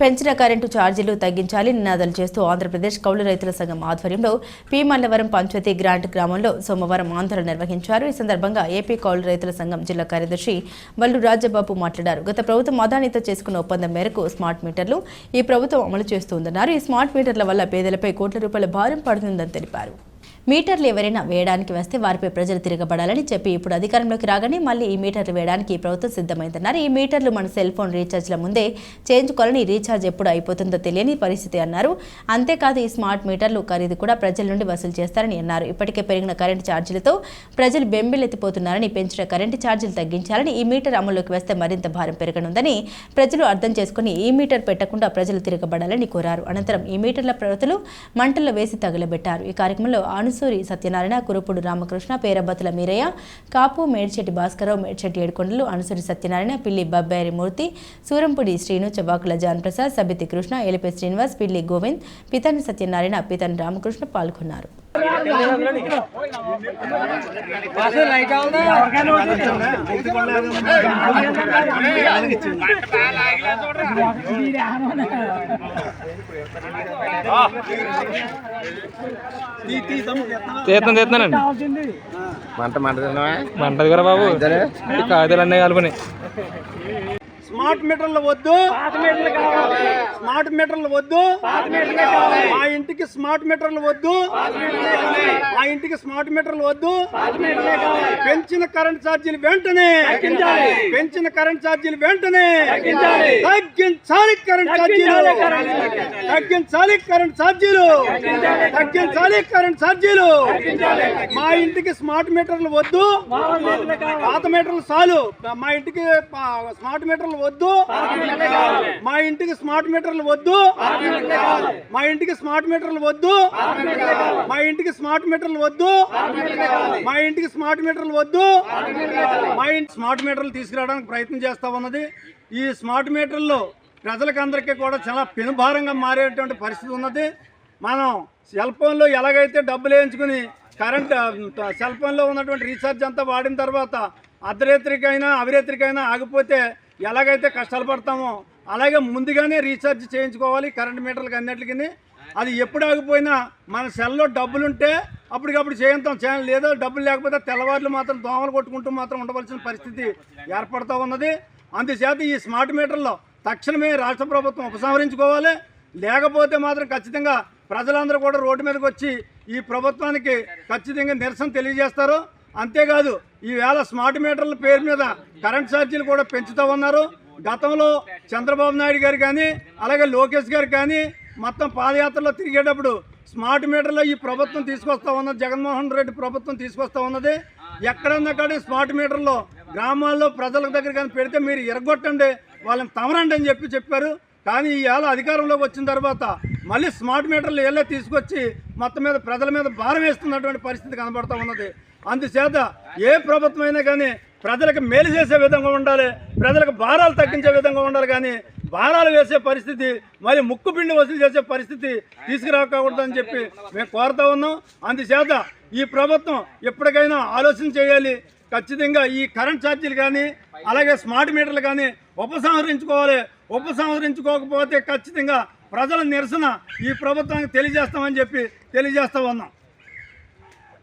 పెంచిన కరెంటు ఛార్జీలు తగ్గించాలి నినాదాలు చేస్తూ ఆంధ్రప్రదేశ్ కౌలు రైతుల సంఘం ఆధ్వర్యంలో పి. మల్లవరం పంచాయతీ గ్రాంట్ గ్రామంలో సోమవారం ఆందోళన నిర్వహించారు. ఈ సందర్భంగా ఏపీ కౌలు రైతుల సంఘం జిల్లా కార్యదర్శి వల్లు రాజబాబు మాట్లాడారు. గత ప్రభుత్వం అదానితో చేసుకున్న ఒప్పందం మేరకు స్మార్ట్ మీటర్లు ఈ ప్రభుత్వం అమలు చేస్తుందన్నారు ఈ స్మార్ట్ మీటర్ల వల్ల పేదలపై కోట్ల రూపాయల భారం పడుతుందని తెలిపారు. మీటర్లు ఎవరైనా వేయడానికి వస్తే వారిపై ప్రజలు తిరగబడాలని చెప్పి ఇప్పుడు అధికారంలోకి రాగానే మళ్ళీ ఈ మీటర్లు వేయడానికి ఈ ప్రభుత్వం సిద్ధమైందన్నారు. ఈ మీటర్లు మన సెల్ ఫోన్ రీఛార్జ్ల ముందే చేయించుకోవాలని రీఛార్జ్ ఎప్పుడు అయిపోతుందో తెలియని పరిస్థితి అన్నారు. అంతేకాదు ఈ స్మార్ట్ మీటర్లు ఖరీదు కూడా ప్రజల నుండి వసూలు చేస్తారని అన్నారు. ఇప్పటికే పెరిగిన కరెంటు ఛార్జీలతో ప్రజలు బెంబిలెత్తిపోతున్నారని పెంచిన కరెంటు ఛార్జీలు తగ్గించాలని ఈ మీటర్ అమల్లోకి వస్తే మరింత భారం పెరగనుందని ప్రజలు అర్థం చేసుకుని ఈ మీటర్ పెట్టకుండా ప్రజలు తిరగబడాలని కోరారు. అనంతరం ఈ మీటర్ల ప్రజలు మంటల్లో వేసి తగలబెట్టారు. ఈ కార్యక్రమంలో ఆనుసూరి సత్యనారాయణ కురుపుడు రామకృష్ణ పేరబతుల మీరయ్య కాపు మేడ్చెట్టి భాస్కరరావు మేడ్చెట్టి ఏడుకొండలు అనుసూరి సత్యనారాయణ పిల్లి బబ్బారి మూర్తి సూరంపుడి శ్రీను చబాకుల జాన్ ప్రసాద్ సబితి కృష్ణ ఎలిపే శ్రీనివాస్ పిల్లి గోవింద్ పితని సత్యనారాయణ పితని రామకృష్ణ పాల్గొన్నారు. చేస్తాను చేస్తున్నానండి మంట మంట మంటది కదా బాబు. కాగితాలు అన్నీ కలుపుని. స్మార్ట్ మీటర్లు వద్దు. స్మార్ట్ మీటర్లు వద్దు. మా ఇంటికి స్మార్ట్ మీటర్లు వద్దు. మా ఇంటికి స్మార్ట్ మీటర్లు వద్దు. పెంచిన కరెంట్ ఛార్జీలు వెంటనే పెంచిన కరెంట్ ఛార్జీలు వెంటనే తగ్గించాలి. కరెంట్ ఛార్జీలు. తగ్గించాలి కరెంట్ ఛార్జీలు. తగ్గించాలి కరెంట్ ఛార్జీలు. మా ఇంటికి స్మార్ట్ మీటర్లు వద్దు. పాత మీటర్లు చాలు. మా ఇంటికి స్మార్ట్ మీటర్లు వద్దు. మా ఇంటికి స్మార్ట్ మీటర్లు వద్దు. మా ఇంటికి స్మార్ట్ మీటర్లు వద్దు. మా ఇంటికి స్మార్ట్ మీటర్లు వద్దు. మా ఇంటికి స్మార్ట్ మీటర్లు వద్దు. మా ఇంటి స్మార్ట్ మీటర్లు తీసుకురావడానికి ప్రయత్నం చేస్తా ఉన్నది. ఈ స్మార్ట్ మీటర్లు ప్రజలకందరికీ కూడా చాలా పెనుభారంగా మారేటువంటి పరిస్థితి ఉన్నది. మనం సెల్ ఫోన్లో ఎలాగైతే డబ్బులు వేయించుకుని కరెంట్ సెల్ ఫోన్లో ఉన్నటువంటి రీఛార్జ్ అంతా వాడిన తర్వాత అర్ధరేత్రికైనా అవిరేత్రికైనా ఆగిపోతే ఎలాగైతే కష్టాలు పడతామో అలాగే ముందుగానే రీఛార్జ్ చేయించుకోవాలి కరెంట్ మీటర్లకు అన్నిటికీ. అది ఎప్పుడు ఆగిపోయినా మన సెల్లో డబ్బులుంటే అప్పటికప్పుడు చేయంతాం. చేయాలి లేదో డబ్బులు లేకపోతే తెల్లవారులు మాత్రం దోమలు కొట్టుకుంటూ మాత్రం ఉండవలసిన పరిస్థితి ఏర్పడుతూ ఉన్నది. అందుచేత ఈ స్మార్ట్ మీటర్లో తక్షణమే రాష్ట్ర ప్రభుత్వం ఉపసంహరించుకోవాలి. లేకపోతే మాత్రం ఖచ్చితంగా ప్రజలందరూ కూడా రోడ్డు మీదకి వచ్చి ఈ ప్రభుత్వానికి ఖచ్చితంగా నిరసన తెలియజేస్తారు. అంతేకాదు ఈవేళ స్మార్ట్ మీటర్ల పేరు మీద కరెంట్ ఛార్జీలు కూడా పెంచుతూ ఉన్నారు గతంలో చంద్రబాబు నాయుడు గారు కానీ అలాగే లోకేష్ గారు కానీ మొత్తం పాదయాత్రలో తిరిగేటప్పుడు స్మార్ట్ మీటర్లో ఈ ప్రభుత్వం తీసుకొస్తా ఉన్నది జగన్మోహన్ రెడ్డి ప్రభుత్వం తీసుకొస్తా ఉన్నది. ఎక్కడన్నా కానీ స్మార్ట్ మీటర్లో గ్రామాల్లో ప్రజల దగ్గర కానీ పెడితే మీరు ఎరగొట్టండి వాళ్ళని తమరండి అని చెప్పి చెప్పారు. కానీ ఈ అధికారంలోకి వచ్చిన తర్వాత మళ్ళీ స్మార్ట్ మీటర్లు ఏళ్ళే తీసుకొచ్చి మొత్తం మీద ప్రజల మీద భారం వేస్తున్నటువంటి పరిస్థితి కనబడతా ఉన్నది. అందుచేత ఏ ప్రభుత్వం అయినా కానీ ప్రజలకు మేలు చేసే విధంగా ఉండాలి ప్రజలకు భారాలు తగ్గించే విధంగా ఉండాలి కానీ భారాలు వేసే పరిస్థితి మరి ముక్కు పిండి వసూలు చేసే పరిస్థితి తీసుకురాకూడదని చెప్పి మేము కోరుతా ఉన్నాం. అందుచేత ఈ ప్రభుత్వం ఎప్పటికైనా ఆలోచన చేయాలి. ఖచ్చితంగా ఈ కరెంట్ ఛార్జీలు కానీ అలాగే స్మార్ట్ మీటర్లు కానీ ఉపసంహరించుకోవాలి. ఉపసంహరించుకోకపోతే ఖచ్చితంగా ప్రజల నిరసన ఈ ప్రభుత్వానికి తెలియజేస్తామని చెప్పి తెలియజేస్తా ఉన్నాం.